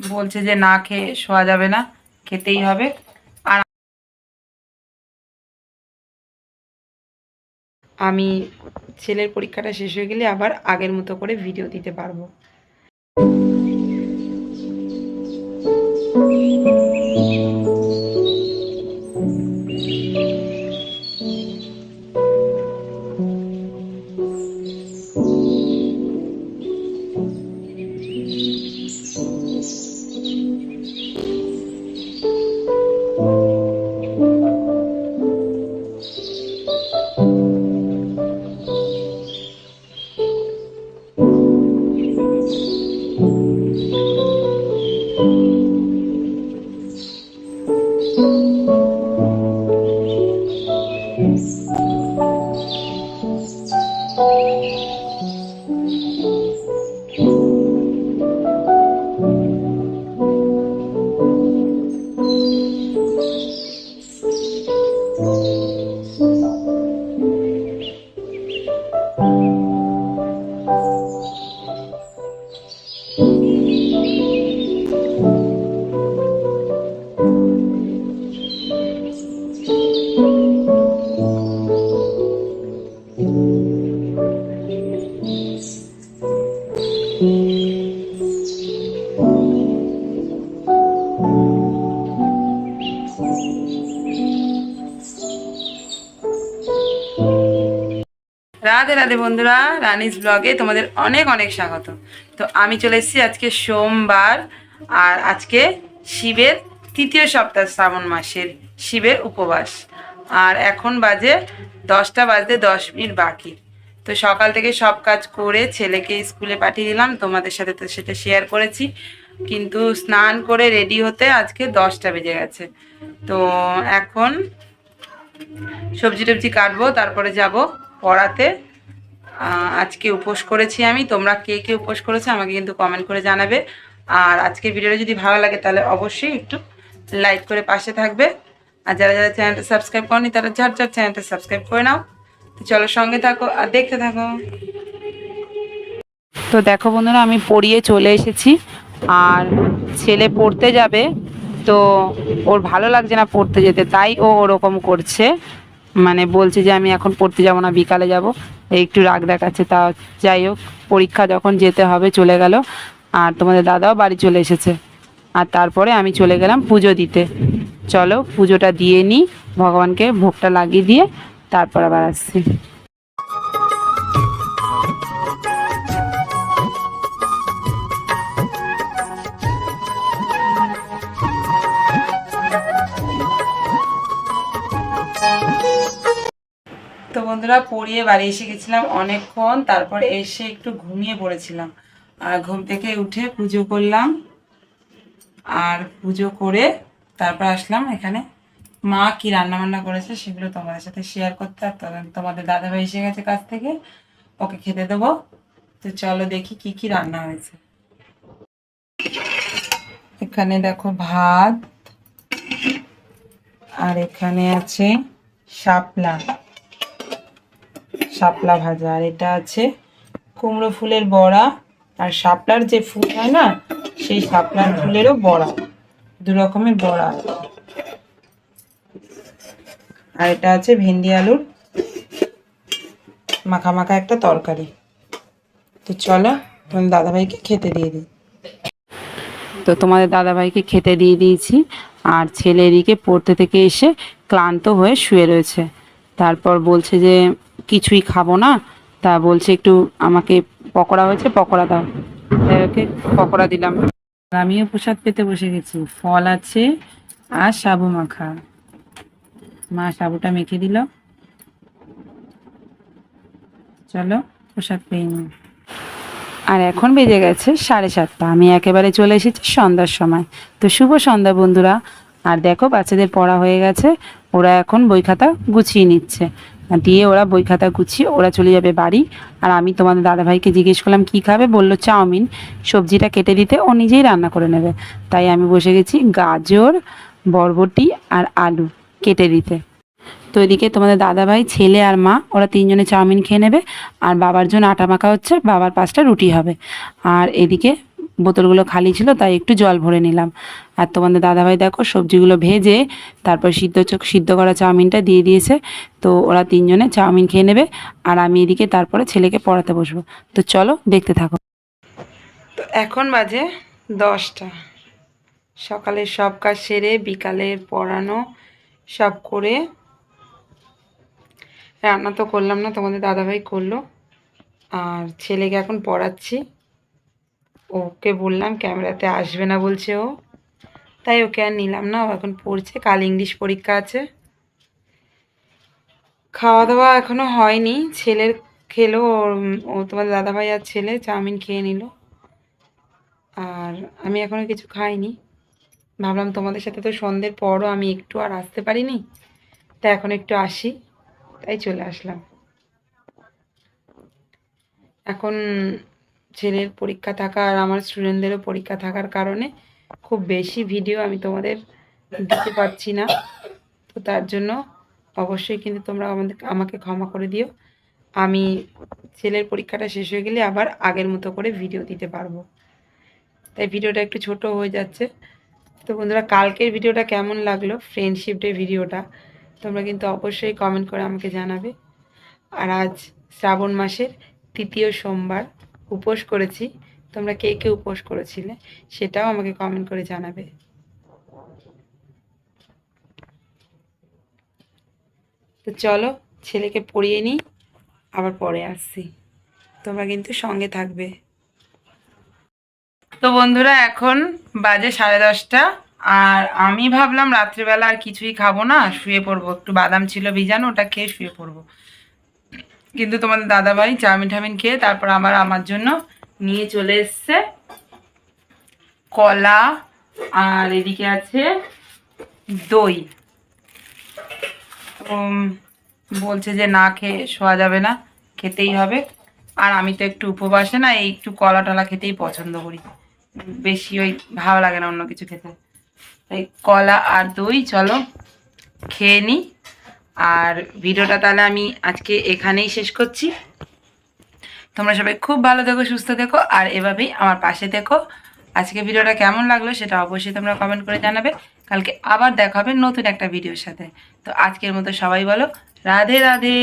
বলছে যে না খেয়ে শোয়া যাবে না, খেতেই হবে। আর আমি ছেলের পরীক্ষাটা শেষ হয়ে গেলে আবার আগের মতো করে ভিডিও দিতে পারব। রাধে রাধে বন্ধুরা, রানিস ব্লগে তোমাদের অনেক অনেক স্বাগত। তো আমি চলে এসেছি আজকে সোমবার, আর আজকে শিবের তৃতীয় সপ্তাহ শ্রাবণ মাসের শিবের উপবাস। আর এখন বাজে দশটা বাজতে দশ মিনিট বাকি। তো সকাল থেকে সব কাজ করে ছেলেকে স্কুলে পাঠিয়ে দিলাম, তোমাদের সাথে তো সেটা শেয়ার করেছি। কিন্তু স্নান করে রেডি হতে আজকে দশটা বেজে গেছে। তো এখন সবজি টবজি কাটবো, তারপরে যাব পড়াতে আজকে উপোস করেছি আমি। তোমরা কে কে উপোস করেছ আমাকে কিন্তু কমেন্ট করে জানাবে। আর আজকে ভিডিওটা যদি ভালো লাগে তাহলে অবশ্যই একটু লাইক করে পাশে থাকবে। আর যারা যারা চ্যানেলটা সাবস্ক্রাইব করনি তারা যার যার চ্যানেলটা সাবস্ক্রাইব করে নাও। তো চলো সঙ্গে থাকো আর দেখতে থাকো। তো দেখো বন্ধুরা, আমি পড়িয়ে চলে এসেছি। আর ছেলে পড়তে যাবে, তো ওর ভালো লাগছে না পড়তে যেতে, তাই ও ওরকম করছে। মানে বলছে যে আমি এখন পড়তে যাব না, বিকালে যাব। একটু রাগ দেখাচ্ছে। তা যাই হোক, পরীক্ষা যখন যেতে হবে, চলে গেল। আর তোমাদের দাদাও বাড়ি চলে এসেছে। আর তারপরে আমি চলে গেলাম পুজো দিতে। চলো, পুজোটা দিয়ে নিই। ভগবানকে ভোগটা লাগিয়ে দিয়ে তারপর আবার আসছি। বন্ধুরা, পড়িয়ে বাড়ি এসে গেছিলাম অনেকক্ষণ, তারপর এসে একটু ঘুমিয়ে পড়েছিলাম। আর ঘুম থেকে উঠে পুজো করলাম, আর পুজো করে তারপর আসলাম এখানে। মা কি রান্না বান্না করেছে সেগুলো তোমাদের সাথে শেয়ার করতে আর তোমাদের দাদাভাই এসে গেছে কাছ থেকে, ওকে খেতে দেবো। তো চলো দেখি কি কি রান্না হয়েছে। এখানে দেখো ভাত, আর এখানে আছে শাপলা। শাপলা ভাজা। আর এটা আছে কুমড়ো ফুলের বড়া। আর শাপলার যে ফুল হয় না, সেই শাপলার ফুলেরও বড়া। দু রকমের বড়া। আর এটা আছে ভেন্ডি আলুর মাখা মাখা একটা তরকারি। তো চলো তোমার দাদাভাইকে খেতে দিয়ে দিই। তো তোমাদের দাদাভাইকে খেতে দিয়ে দিয়েছি। আর ছেলে এদিকে পড়তে থেকে এসে ক্লান্ত হয়ে শুয়ে রয়েছে। তারপর বলছে যে কিছুই খাব না। তা বলছে একটু আমাকে পকোড়া হয়েছে, পকোড়া দাও। তাই ওকে পকোড়া দিলাম। আমিও প্রসাদ পেতে বসে গেছি। ফল আছে আর সাবু মাখা। মা সাবুটা মেখে দিল। চলো, প্রসাদ পেয়ে নিই। আর এখন বেজে গেছে সাড়ে সাতটা। আমি একেবারে চলে এসেছি সন্ধ্যার সময়। তো শুভ সন্ধ্যা, বন্ধুরা। আর দেখো, বাচ্চাদের পড়া হয়ে গেছে। ওরা এখন বই খাতা গুছিয়ে নিচ্ছে। দিয়ে ওরা বই খাতা গুছিয়ে ওরা চলে যাবে বাড়ি। আর আমি তোমাদের দাদাভাইকে জিজ্ঞেস করলাম, কী খাবে? বলল, চাউমিন। সবজিটা কেটে দিতে ও নিজেই রান্না করে নেবে। তাই আমি বসে গেছি গাজর, বরবটি আর আলু কেটে দিতে। তো এদিকে তোমাদের দাদাভাই, ছেলে আর মা, ওরা তিনজনে চাউমিন খেয়ে নেবে। আর বাবার জন্য আটা মাখা হচ্ছে, বাবার পাঁচটা রুটি হবে। আর এদিকে বোতলগুলো খালি ছিল, তাই একটু জল ভরে নিলাম। আর তোমাদের দাদাভাই দেখো সবজিগুলো ভেজে, তারপর সিদ্ধ সিদ্ধ করা চাউমিনটা দিয়ে দিয়েছে। তো ওরা তিনজনে চাউমিন খেয়ে নেবে, আর আমি এদিকে তারপরে ছেলেকে পড়াতে বসবো। তো চলো দেখতে থাকো। তো এখন বাজে দশটা। সকালের সব কাজ সেরে বিকালের পড়ানো সব করে রান্না তো করলাম না, তোমাদের দাদাভাই করল। আর ছেলেকে এখন পড়াচ্ছি। ওকে বললাম ক্যামেরাতে আসবে না বলছে ও। তাই ওকে আর নিলাম না, ও এখন পড়ছে, কাল ইংলিশ পরীক্ষা আছে। খাওয়া দাওয়া এখনও হয়নি, ছেলের খেলো ও তোমার দাদাভাই আর ছেলে চাউমিন খেয়ে নিল। আর আমি এখনও কিছু খাইনি। ভাবলাম তোমাদের সাথে তো সন্ধ্যের পরও আমি একটু আর আসতে পারিনি তা এখন একটু আসি, তাই চলে আসলাম। এখন ছেলের পরীক্ষা থাকা আর আমার স্টুডেন্টদেরও পরীক্ষা থাকার কারণে খুব বেশি ভিডিও আমি তোমাদের দিতে পারছি না। তো তার জন্য অবশ্যই কিন্তু তোমরা আমাদের, আমাকে ক্ষমা করে দিও। আমি ছেলের পরীক্ষাটা শেষ হয়ে গেলে আবার আগের মতো করে ভিডিও দিতে পারব। তাই ভিডিওটা একটু ছোট হয়ে যাচ্ছে। তো বন্ধুরা, কালকের ভিডিওটা কেমন লাগল? ফ্রেন্ডশিপ ডে ভিডিওটা তোমরা কিন্তু অবশ্যই কমেন্ট করে আমাকে জানাবে। আর আজ শ্রাবণ মাসের তৃতীয় সোমবার। উপোস করেছি। তোমরা কে কে উপোস করেছিলে সেটাও আমাকে কমেন্ট করে জানাবে। তো চলো, ছেলেকে পড়িয়ে নিই, আবার পরে আসছি। তোমরা কিন্তু সঙ্গে থাকবে। তো বন্ধুরা, এখন বাজে সাড়ে দশটা, আর আমি ভাবলাম রাত্রিবেলা আর কিছুই খাব না, শুয়ে পড়ব। একটু বাদাম ছিল ভিজানো ওটা খেয়ে শুয়ে পড়ব। কিন্তু তোমাদের দাদাভাই চাউমিন টাউমিন খেয়ে তারপর আমার আমার জন্য নিয়ে চলে এসছে কলা আর এদিকে আছে দই। বলছে যে না খেয়ে শোয়া যাবে না, খেতেই হবে। আর আমি তো একটু উপবাসে না, এই একটু কলা টলা খেতেই পছন্দ করি। বেশি ওই ভালো লাগে না অন্য কিছু খেতে। তাই কলা আর দই, চলো খেয়ে নিই আর ভিডিওটা তাহলে আমি আজকে এখানেই শেষ করছি। তোমরা সবাই খুব ভালো দেখো সুস্থ দেখো আর এভাবেই আমার পাশে দেখো আজকে ভিডিওটা কেমন লাগল সেটা অবশ্যই তোমরা কমেন্ট করে জানাবে। কালকে আবার দেখাবে নতুন একটা ভিডিওর সাথে। তো আজকের মতো সবাই বলো, রাধে রাধে।